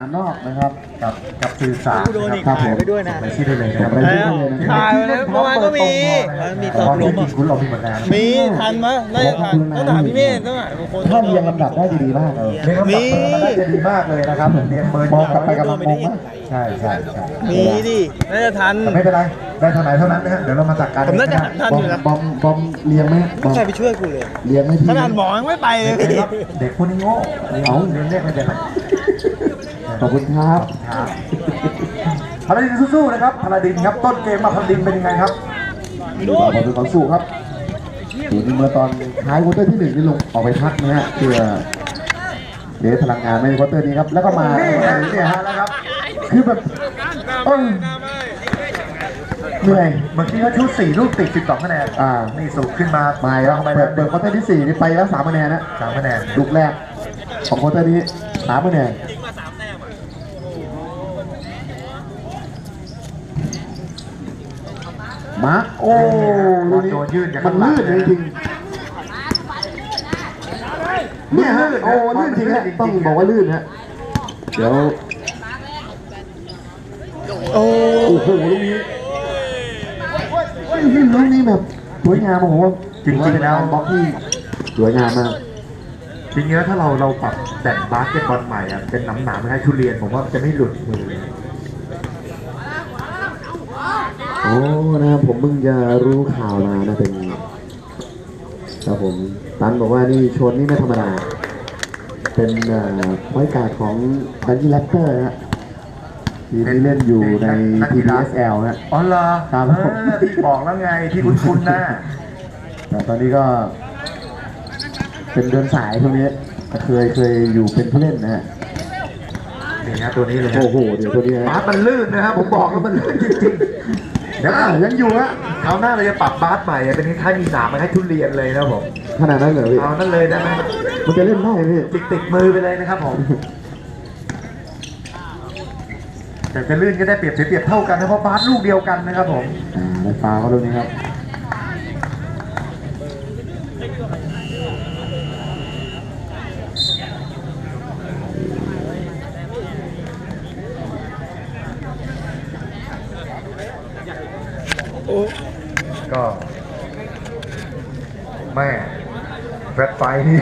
ด้านนอกนะครับกับกับสื่อสารกูโดนอีกครับผมถ่ายไว้ด้วยนะไปชื่อได้เลยนะครับไปชื่อได้เลยนะถ่ายไว้แล้วเมื่อวานก็มีมีตกหลุมจริอะงๆคุณเรามีหมดแล้วมีทันมะน่าจะทันต้องถามพี่เมฆต้องถามคนถ้าเรียงลำดับได้ดีๆมากเลยเรียกว่าแบบเปิดมาได้จะดีมากเลยนะครับเรียนเปิดมองกลับไปกำลังงงนะใช่ใช่ใช่มีดิน่าจะทันแต่ไม่เป็นไรได้เท่าไหร่เท่านั้นนะฮะเดี๋ยวเรามาจัดการผมน่าจะกัทันบออมยู่นะบอมบอมเรียงไหมบอมใครไปช่วยกูเลยเรียงไหมพี่ขนาดหมอยังไม่ไปเลยเด็กพี่ครับเด็กคนนี้โง่เอาเรียนเลขไม่เป็นไร ขอบคุณครับครับพาราดินสู้ๆนะครับพาราดินครับต้นเกมมาพาราดินเป็นยังไงครับดูบอลเป็นของสู้ครับดูนี่เมื่อตอนท้ายควอเตอร์ที่หนึ่งนี่ลงออกไปพักนะฮะเพื่อเดี๋ยวพลังงานไม่ในควอเตอร์นี้ครับแล้วก็มานี่ฮะเนี่ยฮะแล้วครับคือแบบเออเหนื่อยเมื่อกี้เขาชุดสี่ลูกติด12คะแนนอ่านี่สูงขึ้นมามาแล้วทำไมเปินะดเปิดควอเตอร์ที่สี่นี่ไปแล้วสามคะแนนนะสามคะแนนลูกแรกของควอเตอร์นี้สามคะแนน มาโอ้ลูกนี้โดนยื่นจากมัข้านงหลังลื่นจริงๆเนี่ยฮะโอ้ลื่นจริงฮะต้องบอกว่าลื่นฮะเดี๋ยวโอ้โอ้โหลูกนี้อื้อหือลูกนี้แบบสวยงามโอ้โหจริงๆถือว่าเป็นแล้วการบล็อกที่สวยงามมากจริงๆแล้วถ้าเราเราปรับแต่งบาสเกตบอลใหม่อะเป็นหนำหนาไม่ให้ทุเรียนผมว่ามันจะไม่หลุดมือ โอ้นะครับผมเพิ่งจะรู้ข่าวมานะเป็นครับผมตันบอกว่านี่ชนนี่ไม่ธรรมดา เป็นเอ่อไว้การดของดันนี่แรปเตอร์นะฮะทีมที่เล่นอยู่ใน TBSL นะอ๋อเหรอครับเออที่บอกแล้วไงที่คุ้นๆนะแต่ตอนนี้ก็ เป็นเดินสายช่วงนี้เคยเคยอยู่เป็นผู้เล่นนะฮะนี่นะตัวนี้เลยนะโอ้โหเดี๋ยวตัวนี้บานะสมันลื่นนะครับผมบอกแล้วมันลื่นจริงๆ เดี๋ยวอะยังอยู่ฮะคราวหน้าเราจะปรับบาสใหม่อะเป็นคล้ายๆมีหนามมาให้ทุเรียนเลยนะผมขนาดนั้นเหรอพี่เอานั่นเลยได้ไหมมันจะเล่นได้ไหมพี่ติดติดมือไปเลยนะครับผมแต่จะลื่นก็ได้เปรียบเสียเปรียบเท่ากันนะเพราะบาสลูกเดียวกันนะครับผมอ่าในฟ้าเขาดูนี้ครับ โอ้ ก็แม่ แฟรตไฟนี่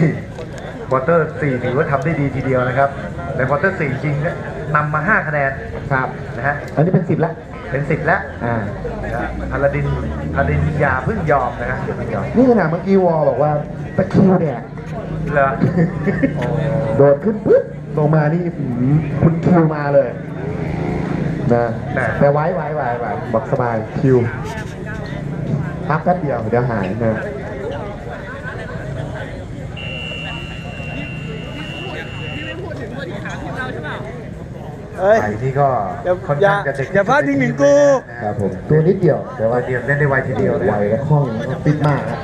ควอเตอร์สี่ถือว่าทำได้ดีทีเดียวนะครับในควอเตอร์สี่จริงเนี่ยนำมา 5 คะแนนครับนะฮะอันนี้เป็นสิบแล้วเป็นสิบแล้วอ่านะพาราดินพาราดินอย่าเพิ่งยอมนะฮะอย่าเพิ่งยอมนี่ขนาดเมื่อกี้วอลบอกว่าตะคริวแดกเหรอโอ้โดดขึ้นปุ๊บลงมานี่อื้อหือคุณคิวมาเลยนะแต่ไว้ไว้ไว้ไว้บอกสบายคิวพักแป๊บเดียวเดี๋ยวหายนะ เฮ้ยไอ้นี่ก็อย่าค่อนอย่าข้างจะเด็กอย่าพลาดพิงถึงกู ครับผมตัวนิดเดียวแต่วัว่ายเดียวเล่นได้ไวทีเดียวนะไวและคล่องแล้วฟิตมากนะ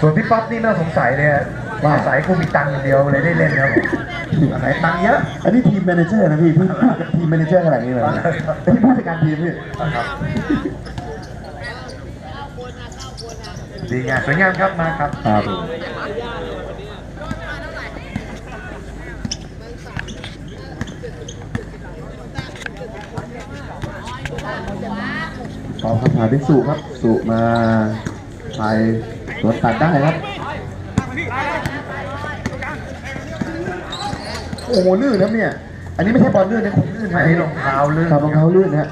ส่วนพี่ป๊อปนี่น่าสงสัยเลยฮะว่าสงสัยคงมีตังค์อย่างเดียวเลยได้เล่นครับผมอะไรตังค์เยอะอันนี้ทีมแมเนเจอร์นะพี่พี่พูดกับทีมแมเนเจอร์ขนาดนี้เลยนะพี่ผู้จัดการทีมพี่ครับดีงามสวยงามครับมาครับครับ ขอคำถามที่สุครับ สุมาไปรถตัดได้ครับ โอ้โหลื่นครับเนี่ย อันนี้ไม่ใช่บอลลื่นนะคุณลื่นอันนี้รองเท้าลื่นครับรองเท้าลื่นนะฮะ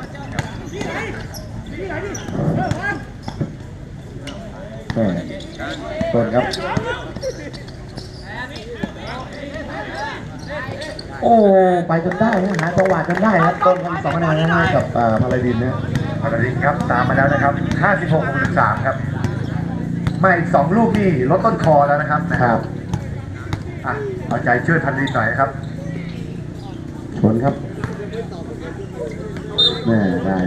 แหม่ต้นครับ โอ้ ไปจนได้นะหาจังหวะจนได้ครับต้นทำสองคะแนนให้กับอ่าพาราดินนะ พาราดินครับตามมาแล้วนะครับ 56 63 ครับมาอีกสองลูกนี่ลดต้นคอแล้วนะครับนะครับอะเอาใจช่วยพันดินหน่อยนะครับชนครับแม่ได้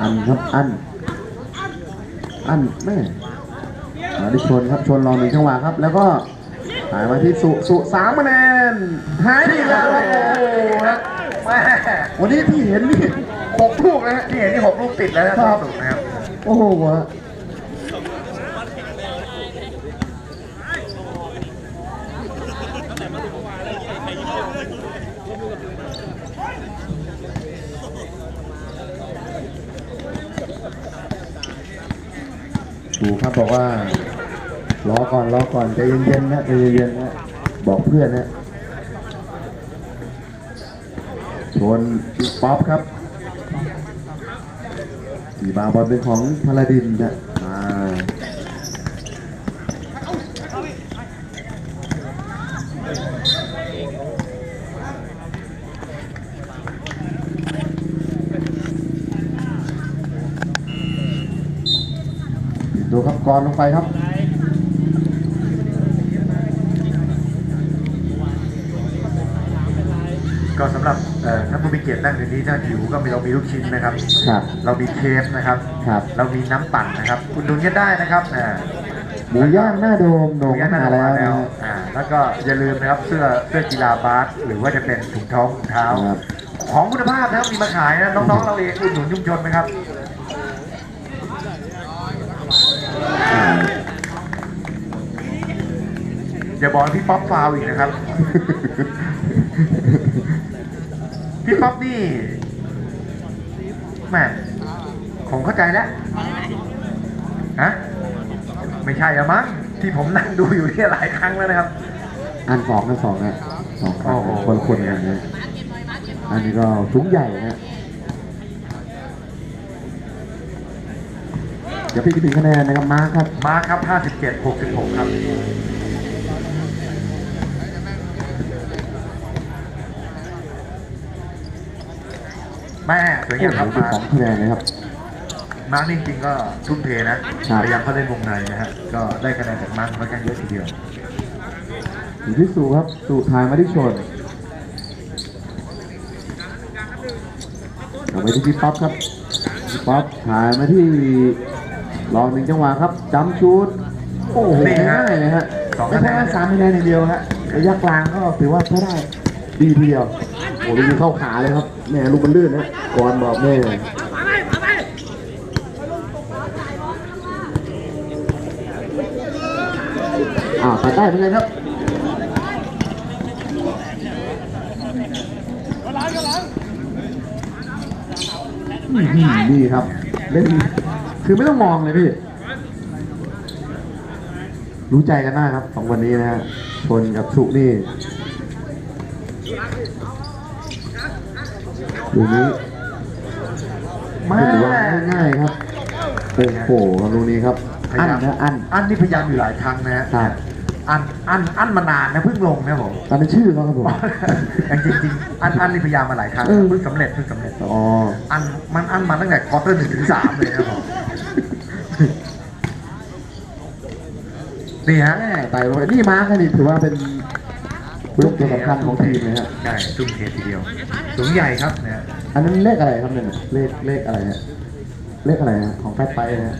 อันครับอันอันแม่ มาได้ชนครับชนรอหนึ่งจังหวะครับ แล้วก็หายมาที่สุสุสามคะแนนหายไปอีกแล้วครับโอ้โหครับแม่วันนี้ที่เห็นนี่หกลูกนะฮะที่เห็นที่หกลูกติดแล้วนะคครัรับบสุดนะครับโอ้โหฮะดูครับบอกว่า รอก่อนรอก่อนใจเย็นๆนะใจเย็นๆนะบอกเพื่อนนะชนป๊อปครับสีบาบอลเป็นของพาลาดินนะอ่าดูครับกรลงไปครับ ก็สำหรับเอ่อท่านผู้มีเกียรตินั่งในนี้ถ้าหิวก็มีเรามีลูกชิ้นนะครับ ครับเรามีเคฟนะครับ ครับ เรามีน้ำปั่นนะครับอุดหนุนกันได้นะครับอ่าหมูย่างหน้าโดมโหนงย่างมาหน้าแล้วมานะแล้วฮะ อ่าแล้วก็อย่าลืมนะครับเสื้อเสื้อกีฬาบาสหรือว่าจะเป็นถุงท้องถุงเท้า ครับ ของคุณภาพนะครับมีมาขายนะน้องๆเราเองอุดหนุนชุมชนนะครับ อ่าอย่าบอกให้พี่ป๊อปฟาวอีกนะครับ พี่ป๊อปนี่แหม่ผมเข้าใจแล้วฮะไม่ใช่อะมั้งที่ผมนั่งดูอยู่เนี่ยหลายครั้งแล้วนะครับ อันสองอันสองนะสองคโอ้โหคนคนๆกันนะอันนี้ก็ถุงใหญ่นะเดี๋ยวพี่จะถึงคะแนนนะครับมาร์คครับมาครับ 57 66 ครับ วยงามครับมาสองคะแนนนะครับ มาร์คนี่จริงๆก็ทุ่มเทนะพยายามเข้าเล่นวงในนะฮะก็ได้คะแนนจากมาร์คค่อนข้างเยอะทีเดียวอยู่ที่สูครับสูทายมาที่ชนกลับไปที่พี่ป๊อปครับพี่ป๊อปถ่ายมาที่ลองหนึ่งจังหวะครับจำชูดโอ้โหง่ายเลยฮะสองไม่คะแนใช่นว่สามคะแนนอย่างเดียวฮะระยะกลางก็ถือว่าใช้ได้ดีทีเดียวโอ้โหดูเข้าขาเลยครับแหมลูกมันลื่นนะ ก่อนบอกแม่อ่าตัดได้เหมือนกันครับนี่ครับ เล่นคือไม่ต้องมองเลยพี่ รู้ใจกันมากครับสองคนนี้นะฮะชนกับสุนี่ดูนี้ มาไม่ถือว่าง่ายๆครับโอ้โหลูกนี้ครับพอัยานยามนะอันอันนี่พยายามอยู่หลายครั้งนะฮะครับอันอันอันมานานนะเพิ่งลงนะผมตอนเป็นชื่อเขาครับผมแต่จริงๆอันอันนี่พยายามมาหลายครั้งเออเพิ่งสำเร็จเพิ่งสำเร็จอ๋ออันมันอันมาตั้งแต่ควอเตอร์หนึ่งถึงสามเลยครับผมนี่ฮะแม่ไต่ลงไปนี่มาร์คนี่ถือว่าเป็น ลูกตัวสำคัญของทีมเลยฮะใช่ทุ่มเททีเดียว สูงใหญ่ครับเนี่ยอันนั้นเลขอะไรครับเนี่ยเลขเลขอะไรฮะเลขอะไรฮะของแฟตไปนะฮะ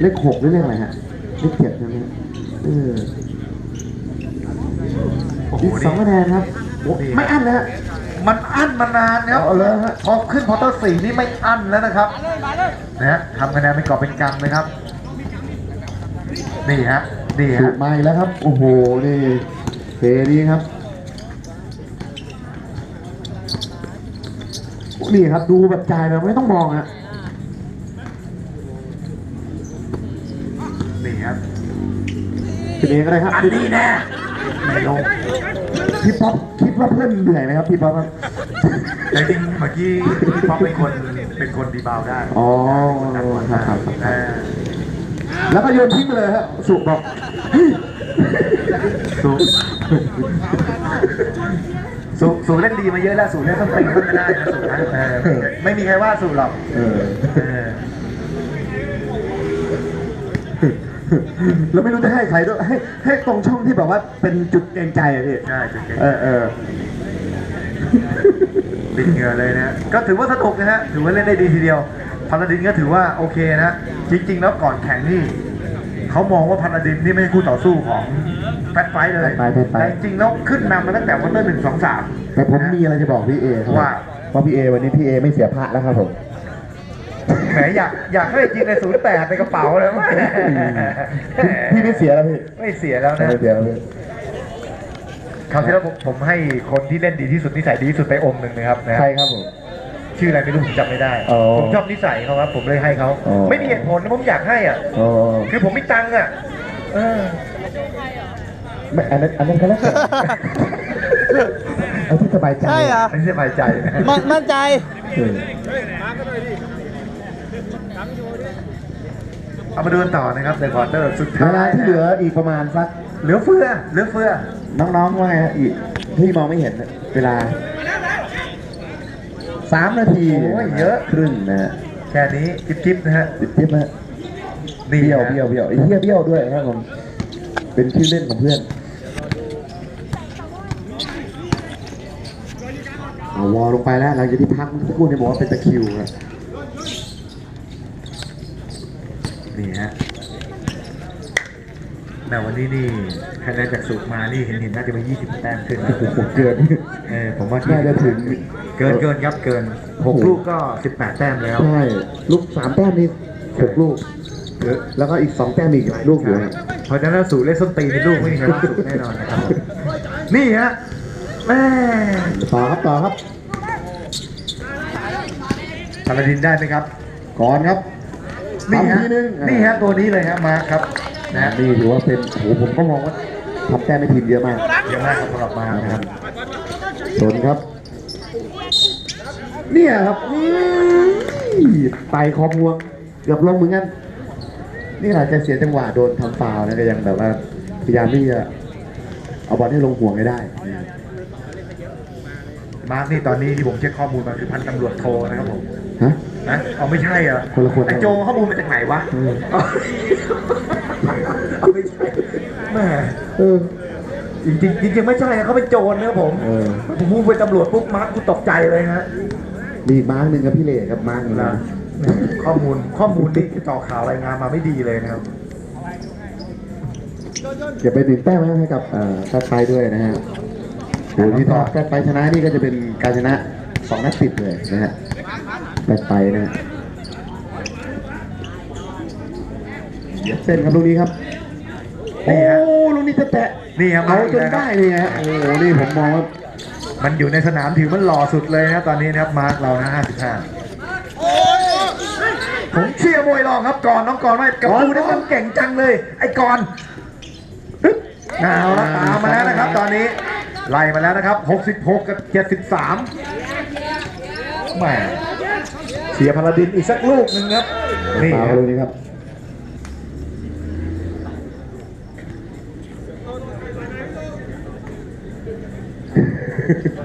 เลขหกหรือเลขอะไรฮะเลขเจ็ดใช่ไหมฮะเออโอ้โหอีกสองคะแนนครับโอ้นี่ไม่อั้นนะฮะ มันอั้นมานานครับเอาเลยฮะ พอขึ้นพอเตอร์สี่นี่ไม่อั้นแล้วนะครับนะฮะทำคะแนนเป็นกอบเป็นกำเลยครับ นี่ฮะ นี่ถูฮะกมาอีกแล้วครับ โอ้โห นี่เทดีครับนี่ครับดูแบบจ่ายแบบไม่ต้องมองฮะนี่ครับเป็นเองก็ได้ครับอันนี้แน่ไม่ลงพี่ป๊อปคิดว่าเพื่อนเหนื่อยไหมครับพี่ป๊อปครับแต่จริงเมื่อกี้พี่ป๊อปเป็นคนเป็นคนดีบาวได้อ๋อครับครับครับเออ แล้วก็โยนทิ้งไปเลยฮะสุบอกสูสูสูเล่นดีมาเยอะแล้วสูเล่นต้องตีมันไม่ได้นะสูนะเออไม่มีใครว่าสูหรอกเออเออแล้วไม่รู้จะให้ใครด้วยให้ให้ตรงช่องที่แบบว่าเป็นจุดเกรงใจอะพี่ใช่จุดเก่งเออเออปิดเหงื่อเลยนะก็ถือว่าสนุกนะฮะถือว่าเล่นได้ดีทีเดียว พาราดินก็ถือว่าโอเคนะจริง ๆ แล้วก่อนแข่งนี่เขามองว่าพาราดินนี่ไม่ใช่คู่ต่อสู้ของแฟตไฟท์เลย แฟตไฟท์แฟตไฟท์แต่จริงๆแล้วขึ้นนำมาตั้งแต่วันเตอร์หนึ่งสองสามแฟแต่ผมมีอะไรจะบอกพี่เอครับว่าเพราะพี่เอวันนี้พี่เอไม่เสียพระแล้วครับผม แหมอยากอยากให้จริงในศูนย์แปดในกระเป๋าเลยแหมพี่ไม่เสียแล้วพี่ไม่เสียแล้วนะไม่เสียแล้วพี่ คราวที่แล้วผมผมให้คนที่เล่นดีที่สุดนิสัยดีที่สุดไปองค์หนึ่งนะครับนะใครครับผม ชื่ออะไรไม่รู้ผมจำไม่ได้ อ๋อผมชอบนิสัยเขาครับผมเลยให้เขาอ๋อ ไม่มีเหตุผลนะผมอยากให้อะ อ๋อคือผมไม่ตังค์อะเออไม่อันนั้นอันนั้นก็แล้วกันเอาที่สบายใจใช่เหรอไม่สบายใจนะมันมั่นใจ เออเอามาดูกันต่อนะครับในควอเตอร์สุดเวท้ายลาที่เหลืออีกประมาณสัก เหลือเฟือเหลือเฟือ น้องๆว่าไงฮะอีกพี่มองไม่เห็นเวลา สามนาทีโอ้ยเยอะ ครึ่งนะฮะแค่นี้จิ๊บจิ๊บนะฮะติดทิปนะฮะนี่เบี้ยวฮะเบี้ยวเบี้ยวไอ้เหี้ยเบี้ยวด้วยครับผมเป็นชื่อเล่นของเพื่อนเอาวอลลงไปแล้วหลังจากที่พักเมื่อสักครู่เนี่ยบอกว่าเป็นตะคริวครับนี่ฮะแม้วันนี้นี่คะแนนจากสูตรมานี่เห็นเห็นน่าจะเป็น20แต้มขึ้นนะโอ้โหเกิน เออผมว่าน่าจะถึงเกินเกินครับเกินหกลูกก็18แต้มแล้ว ใช่ลูกสามแต้มนี่หกลูกแล้วก็อีกสองแต้มอีกหลายลูกอยู่นะเพราะฉะนั้นสูตรเล่นส้นตีนในลูกไม่มีใครว่าสูตรแน่นอนนะครับนี่ฮะแม่ต่อครับต่อครับพาราดินได้ไหมครับ ก่อนครับนี่ทำฮะทีนึงนี่ฮะตัวนี้เลยฮะมาร์คครับนะนะฮะนี่ถือว่าเป็นโอ้โหผมก็มองว่าทำแต้มให้ทีมเยอะมากเยอะมากครับสำหรับมาร์คนะครับ ชนครับ เนี่ยครับอื้อไปคอพวงเกือบลงเหมือนกัน นี่อาจจะเสียจังหวะโดนทำฟาวล์นะก็ยังแบบว่าพยายามที่จะเอาบอลให้ลงห่วงให้ได้ มาร์คนี่ตอนนี้ที่ผมเช็คข้อมูลมาคือพันตำรวจโทนะครับผมฮะนะเอาไม่ใช่เหรอคนละคนไอโจข้อมูลมาจากไหนวะเออเอาไม่ใช่แม่เออ จริงๆจริงๆไม่ใช่นะเขาเป็นโจรนะครับผมเออ ผมพูดเป็นตำรวจปุ๊บมาร์คกูตกใจเลยฮะมีอีกมาร์กหนึ่งครับพี่เล่ครับมาร์กหนึ่งนะนะข้อมูลข้อมูลนี่ต่อข่าวรายงานมาไม่ดีเลยนะครับเก็บไปหนึ่งแต้มไว้ให้กับเอ่อชาติไทยด้วยนะฮะโอ้ที่ถ้าชาติไทยชนะนี่ก็จะเป็นการชนะสองนัดติดเลยนะฮะไปไปนะฮะเหยียบเส้นครับลูกนี้ครับโอ้นี่ฮะลูกนี้จะแตะนี่ครับเอาจนมาได้อีกแล้วนี่ฮะโอ้โหนี่ผมมองว่ามันอยู่ในสนามถือมันหล่อสุดเลยนะครับตอนนี้นะครับมาร์คเรานะ 55 ผมเชียร์มวยรองครับก่อนน้องก่อนว่ากับกูนี่มันเก่งจังเลย ไอ้ก่อนเอาละตามมาแล้วนะครับ ตอนนี้ไล่มาแล้วนะครับ 66 กับ 73แหมเชียร์พาราดินอีกสักลูกหนึ่งครับนี่ฟาวครับ ลูกนี้ครับ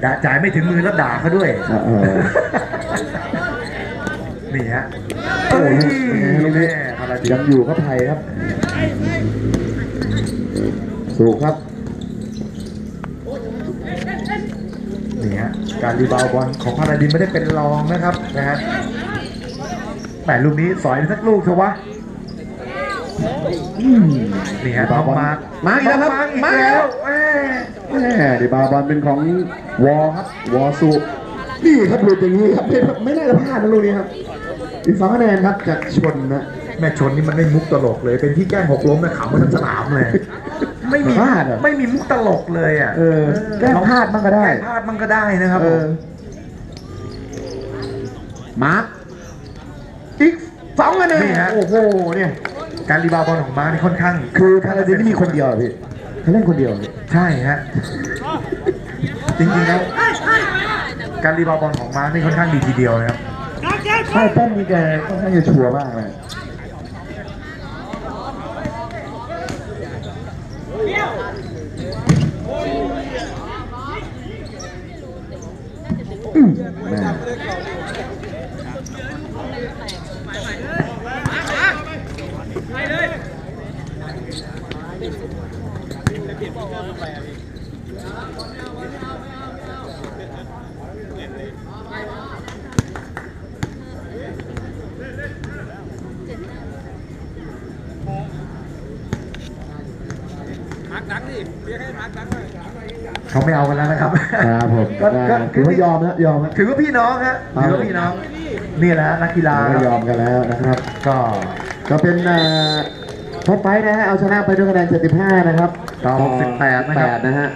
ด่าจ่ายไม่ถึงมือแล้วด่าเขาด้วยอ่าเออ นี่ฮะโอ้เอ้ยยลูกนี้แม่พาราดินยังอยู่ครับไทยครับ สูงครับ นี่ฮะการรีบาวด์บอลของพาราดินไม่ได้เป็นรองนะครับนะฮะแหมลูกนี้สอยไปสักลูกเถอะวะอืมนี่ฮะน้องมาร์คมาร์คอีกแล้วครับน้องมามาร์คร์คอีกแล้วแม่ แหมดิบาบอลเป็นของวอครับวอสูนี่ครับหลุดอย่างนี้ครับไม่ไม่น่าจะพลาดนะลูกนี้ครับ อีกสองคะแนนครับจากชนนะแม่ชนนี่มันไม่มุกตลกเลย เป็นที่แกล้งหกล้มนะขำมาทั้งสนามเลย ไม่มีพลาดเหรอ ไม่มีมุกตลกเลยอะเออแกล้งพลาดบ้างก็ได้ แกล้งพลาดมันก็ได้นะครับเอผอมมาร์คอีกสองคะแนนนี่ฮะ โอ้โหเนี่ย การรีบาวด์บอลของมาร์คนี่ค่อนข้างคือพาราดินนี่มีคนเดียวเหรอพี่ เขาเล่นคนเดียวเหรอพี่ใช่ฮะ จริงๆแล้วการรีบาวด์บอลของมาร์คนี่ค่อนข้างดีทีเดียวนะครับใช่แป้นมีแกค่อนข้างจะชัวร์มากเลยอืมแม่ เขาไม่เอากันแล้วนะครับก็ถือว่ายอมนะยอมนะ ถือว่าพี่น้องฮะถือว่าพี่น้องนี่แหละนักกีฬายอมกันแล้วนะครับ ก็ก็เป็นเอ่อท็อปไฟท์นะฮะเอาชนะไปด้วยคะแนน 75 นะครับ68 นะครับ นะฮะ